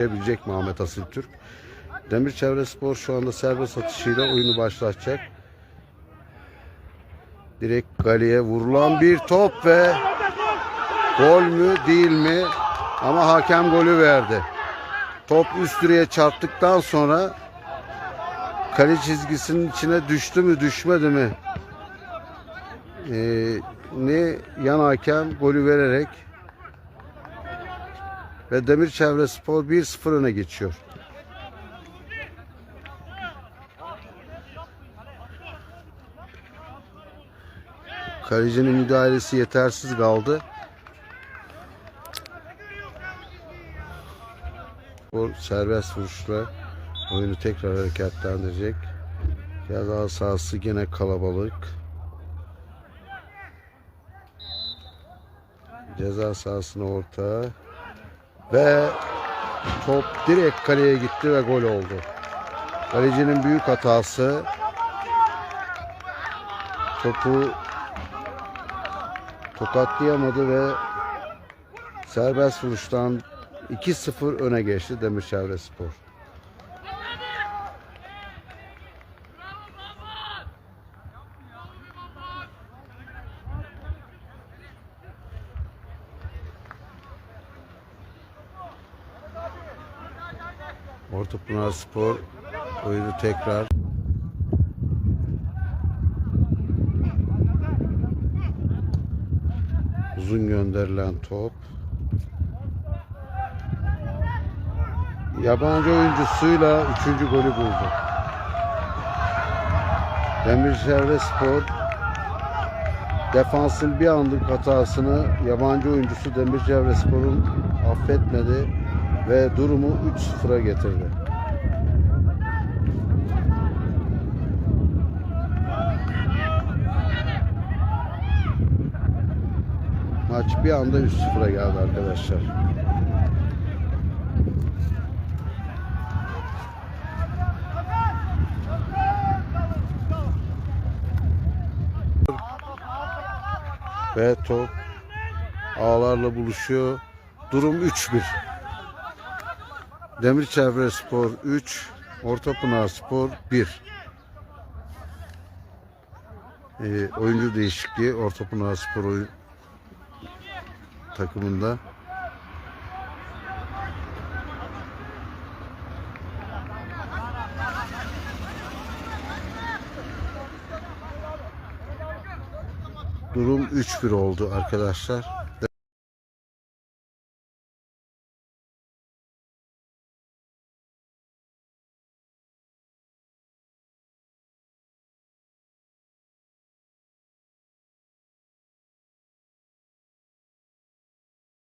Bilecek Muhammed Asil Türk. Demir Çevre Spor şu anda serbest atışıyla oyunu başlatacak. Direkt kaleye vurulan bir top ve gol mü değil mi? Ama hakem golü verdi. Top üst direğe çarptıktan sonra kale çizgisinin içine düştü mü düşmedi mi? Ee, ne yan hakem golü vererek ve Demir Çevre Spor 1-0 öne geçiyor. Kalecinin müdahalesi yetersiz kaldı. Spor serbest vuruşla oyunu tekrar hareketlendirecek. Ceza sahası yine kalabalık. Ceza sahasına orta. Ve top direkt kaleye gitti ve gol oldu. Kalecinin büyük hatası topu tokatlayamadı ve serbest vuruştan 2-0 öne geçti Demirçevre Spor. Ortapınar Spor oyunu tekrar. Uzun gönderilen top. Yabancı oyuncusuyla üçüncü golü buldu. Demirşehir Spor defansın bir anlık hatasını yabancı oyuncusu Demirşehir Spor'un affetmedi ve durumu 3-0'a getirdi. Maç bir anda 3-0'a geldi arkadaşlar. Ve top ağlarla buluşuyor. Durum 3-1. Demir Çevre Spor 3, Ortapınar Spor 1. Ee, oyuncu değişikliği Ortapınar Spor oyun takımında. Durum 3-1 oldu arkadaşlar.